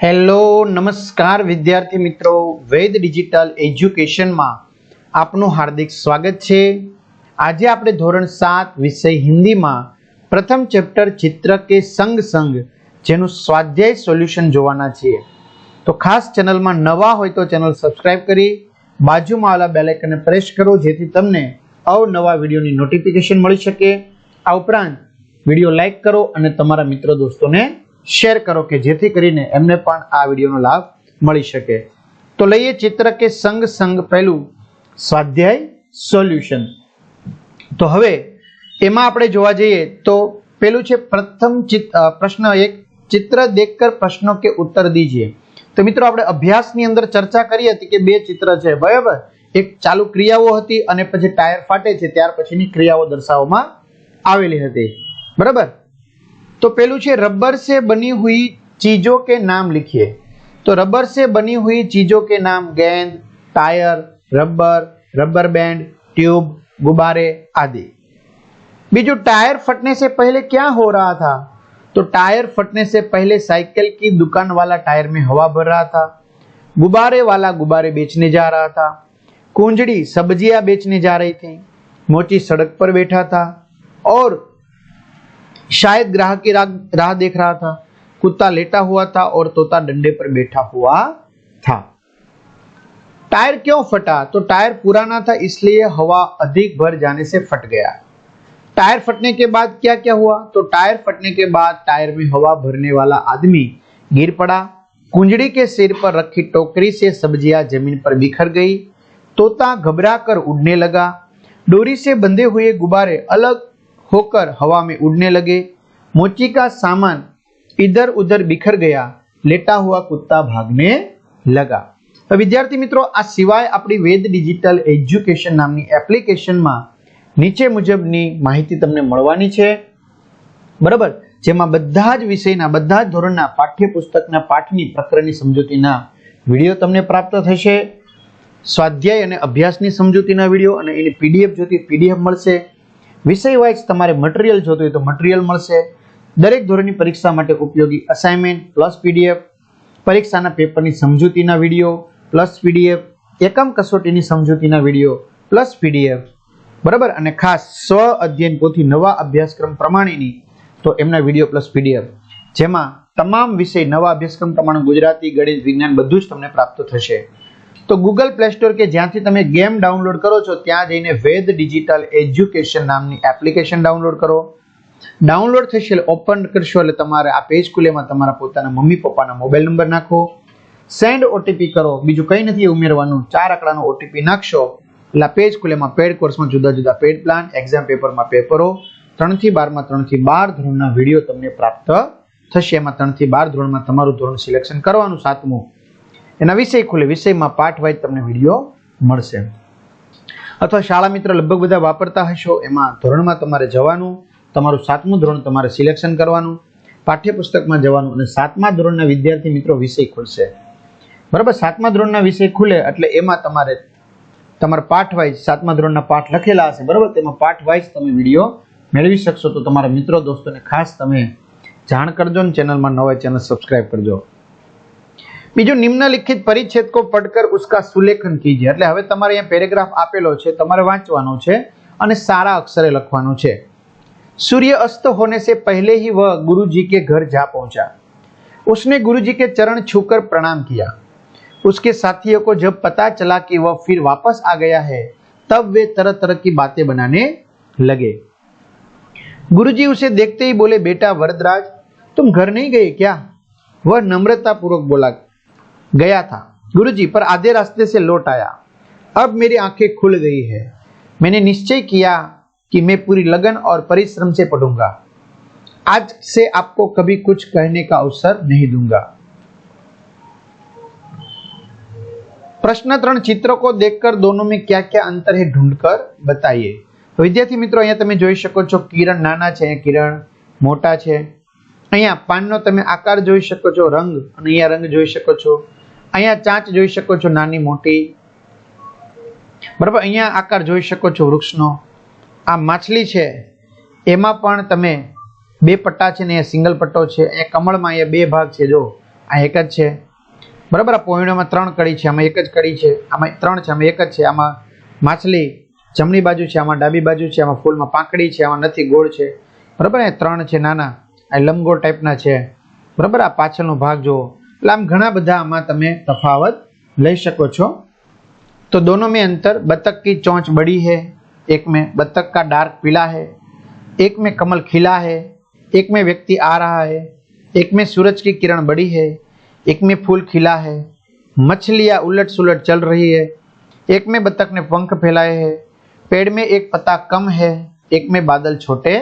Hello, નમસ્કાર વિદ્યાર્થી મિત્રો. વેદ ડિજિટલ એજ્યુકેશનમાં આપનું હાર્દિક સ્વાગત છે. આજે આપણે ધોરણ સાત વિષય હિન્દીમાં પ્રથમ ચેપ્ટર ચિત્ર કે સંગ સંગ જેનું સ્વાધ્યાય સોલ્યુશન જોવાના છીએ. તો ખાસ ચેનલમાં નવા હોય તો ચેનલ સબસ્ક્રાઇબ કરી, બાજુમાં આવેલા બેલ આઇકનને પ્રેસ કરો, જેથી તમને અવનવા વિડીયોની નોટિફિકેશન મળી શકે. આ ઉપરાંત વીડિયો લાઈક કરો અને તમારા મિત્રો દોસ્તોને શેર કરો કે જેથી કરીને એમને પણ આ વિડીયોનો લાભ મળી શકે. તો લઈએ ચિત્ર કે સંગ સંગ પહેલું સ્વાધ્યાય સોલ્યુશન. તો હવે એમાં આપણે જોવા જઈએ તો પેલું છે પ્રથમ પ્રશ્ન એક, ચિત્ર દેખકર પ્રશ્નો કે ઉત્તર દીજીએ તો મિત્રો આપણે અભ્યાસની અંદર ચર્ચા કરી હતી કે બે ચિત્ર છે, બરાબર? એક ચાલુ ક્રિયાઓ હતી અને પછી ટાયર ફાટે છે, ત્યાર પછીની ક્રિયાઓ દર્શાવવામાં આવેલી હતી. બરાબર? तो पहलू है रबर से बनी हुई चीज़ों के नाम लिखिए। तो रबर से बनी हुई चीज़ों के नाम गेंद, tyre, rubber rubber band, tube, गुब्बारे आदि। बीजू, टायर फटने से पहले क्या हो रहा था? तो टायर फटने से पहले साइकिल की दुकान वाला टायर में हवा भर रहा था। गुब्बारे वाला गुब्बारे बेचने जा रहा था। कुंजड़ी, सब्ज़ियाँ बेचने जा रही थी। मोची सड़क पर बैठा था। और शायद ग्राहक की राह राह देख रहा था। कुत्ता लेटा हुआ था और तोता डंडे पर बैठा हुआ था। टायर क्यों फटा? तो टायर पुराना था, इसलिए हवा अधिक भर जाने से फट गया। टायर फटने के बाद क्या क्या हुआ? तो टायर फटने के बाद टायर में हवा भरने वाला आदमी गिर पड़ा। कुंजड़ी के सिर पर रखी टोकरी से सब्ज़ियाँ ज़मीन पर बिखर गई। तोता घबरा कर उड़ने लगा। डोरी से बंधे हुए गुब्बारे अलग होकर हवा में उड़ने लगे मोची का सामान इधर उधर बिखर गया लेटा हुआ कुत्ता भागने लगा તો વિદ્યાર્થી મિત્રો આ સિવાય આપણી વેદ ડિજિટલ એજ્યુકેશન નામની એપ્લિકેશનમાં નીચે મુજબની માહિતી તમને મળવાની છે બરાબર જેમાં બધા જ વિષયના બધા જ ધોરણના પાઠ્યપુસ્તકના પાઠની પ્રકરણની સમજૂતીના વિડીયો તમને પ્રાપ્ત થશે સ્વાધ્યાય અને અભ્યાસની સમજૂતીના વિડીયો અને એની પીડીએફ જોતી પીડીએફ મળશે વિષય વાઇઝ તમારે મટીરિયલ જોતું હોય તો મટીરિયલ મળશે. દરેક ધોરણની પરીક્ષા માટે ઉપયોગી અસાઇનમેન્ટ પ્લસ પીડીએફ પરીક્ષાના પેપરની સમજૂતીના વીડિયો પ્લસ પીડીએફ એકમ કસોટીની સમજૂતીના વીડિયો પ્લસ પીડીએફ બરાબર? અને ખાસ સ્વ અધ્યયન પોથી નવા અભ્યાસક્રમ પ્રમાણેની તો એમના વીડિયો પ્લસ પીડીએફ જેમાં તમામ વિષય નવા અભ્યાસક્રમ પ્રમાણે ગુજરાતી, ગણિત, વિજ્ઞાન બધું જ તમને પ્રાપ્ત થશે. તો ગૂગલ પ્લે સ્ટોર કે જ્યાંથી તમે ગેમ ડાઉનલોડ કરો છો, ત્યાં જઈને વેદ ડિજિટલ એજ્યુકેશન નામની એપ્લિકેશન ડાઉનલોડ કરો. ડાઉનલોડ થશે એટલે ઓપન કરશો એટલે તમારે આ પેજ ખુલેમાં તમારા પોતાના મમ્મી પપ્પાના મોબાઈલ નંબર નાખો. સેન્ડ ઓટીપી કરો. બીજું કંઈ નથી, ઉમેરવાનું. ચાર આંકડાનો ઓટીપી નાખશો એટલે પેજ ખુલેમાં પેડ કોર્સમાં જુદા જુદા પેડ પ્લાન એક્ઝામ પેપરમાં પેપરો ત્રણથી બારમાં, ત્રણથી બાર ધોરણના વીડિયો તમને પ્રાપ્ત થશે. એમાં ત્રણથી બાર ધોરણમાં તમારું ધોરણ સિલેક્શન કરવાનું સાતમું. એના વિષય ખુલે, વિષયમાં પાઠ વાઇઝ તમને વીડિયો મળશે. અથવા શાળા મિત્ર લગભગ બધા વાપરતા હશો, એમાં ધોરણમાં તમારે જવાનું, તમારું સાતમું ધોરણ તમારે સિલેક્શન કરવાનું, પાઠ્યપુસ્તકમાં જવાનું, અને સાતમા ધોરણના વિદ્યાર્થી મિત્રો વિષય ખુલશે. બરાબર, સાતમા ધોરણના વિષય ખુલે એટલે એમાં તમારે, તમારા પાઠ વાઇઝ સાતમા ધોરણના પાઠ લખેલા હશે, બરાબર? તેમાં પાઠ વાઇઝ તમે વીડિયો મેળવી શકશો. તો તમારા મિત્રો, દોસ્તોને ખાસ તમે જાણ કરજો ને ચેનલમાં નવા ચેનલ સબસ્ક્રાઇબ કરજો. બીજું નિમ્નલિખિત પરિચ્છેદ કો પડકર ઉસકા સુલેખન કીજીએ એટલે હવે તમારે અહીંયા પેરેગ્રાફ આપેલો છે તમારે વાંચવાનો છે અને સારા અક્ષરે લખવાનું છે सूर्य अस्त होने से पहले ही वह गुरु जी के घर जा पहुंचा उसने गुरु जी के चरण छूकर प्रणाम किया उसके साथियों को जब पता चला कि वह फिर वापस आ गया है तब वे तरह तरह की बातें बनाने लगे गुरुजी उसे देखते ही बोले बेटा वरदराज तुम घर नहीं गए क्या वह नम्रतापूर्वक बोला गया था गुरुजी पर आधे रास्ते से लौट आया अब मेरी आंखें खुल गई है मैंने निश्चय किया कि मैं पूरी लगन और परिश्रम से पढ़ूंगा आज से आपको कभी कुछ कहने का अवसर नहीं दूंगा प्रश्न ત્રણ ચિત્રો को देखकर दोनों में क्या क्या अंतर है ढूंढकर बताइए તો વિદ્યાર્થી મિત્રો અહીંયા તમે જોઈ શકો છો કિરણ નાના છે કિરણ મોટા છે અહીંયા પાનનો તમે આકાર જોઈ શકો છો રંગ અને અહીંયા રંગ જોઈ શકો છો અહીંયા ચાંચ જોઈ શકો છો નાની મોટી. બરાબર, અહીંયા આકાર જોઈ શકો છો વૃક્ષનો. આ માછલી છે, એમાં પણ તમે બે પટ્ટા છે ને અહીંયા સિંગલ પટ્ટો છે. એ કમળમાં અહીંયા બે ભાગ છે, જો, આ એક જ છે. બરાબર, આ પોઈણામાં ત્રણ કડી છે, આમાં એક જ કડી છે, આમાં ત્રણ છે, આમાં એક જ છે. આમાં માછલી જમણી બાજુ છે, આમાં ડાબી બાજુ છે, આમાં ફૂલમાં પાંકડી છે, આમાં નથી, ગોળ છે. બરાબર એ ત્રણ છે નાના, આ લંબગોળ ટાઈપના છે. બરાબર, આ પાછળનો ભાગ જુઓ. એટલે આમ ઘણા બધા આમાં તમે તફાવત લઈ શકો છો तो दोनों में अंतर बतख की चोंच बड़ी है एक में बतख का डार्क पीला है एक में कमल खिला है एक में व्यक्ति आ रहा है एक में सूरज की किरण बड़ी है एक में फूल खिला है मछलियाँ उलट सुलट चल रही है एक में बतख ने पंख फैलाए हैं पेड़ में एक पत्ता कम है एक में बादल छोटे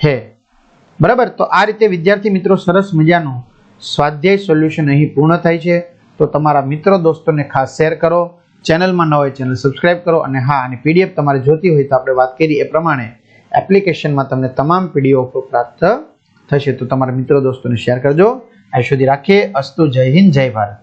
है બરાબર તો આ રીતે વિદ્યાર્થી મિત્રો સરસ મજાનું સ્વાધ્યાય સોલ્યુશન અહીં પૂર્ણ થાય છે. તો તમારા મિત્રો દોસ્તોને ખાસ શેર કરો. ચેનલમાં ન હોય ચેનલ સબસ્ક્રાઇબ કરો અને હા અને પીડીએફ તમારે જોતી હોય તો આપણે વાત કરી એ પ્રમાણે એપ્લિકેશનમાં તમને તમામ પીડીએફ પ્રાપ્ત થશે. તો તમારા મિત્રો દોસ્તોને શેર કરજો. આ સુધી રાખીએ. અસ્તુ જય હિન્દ, જય ભારત.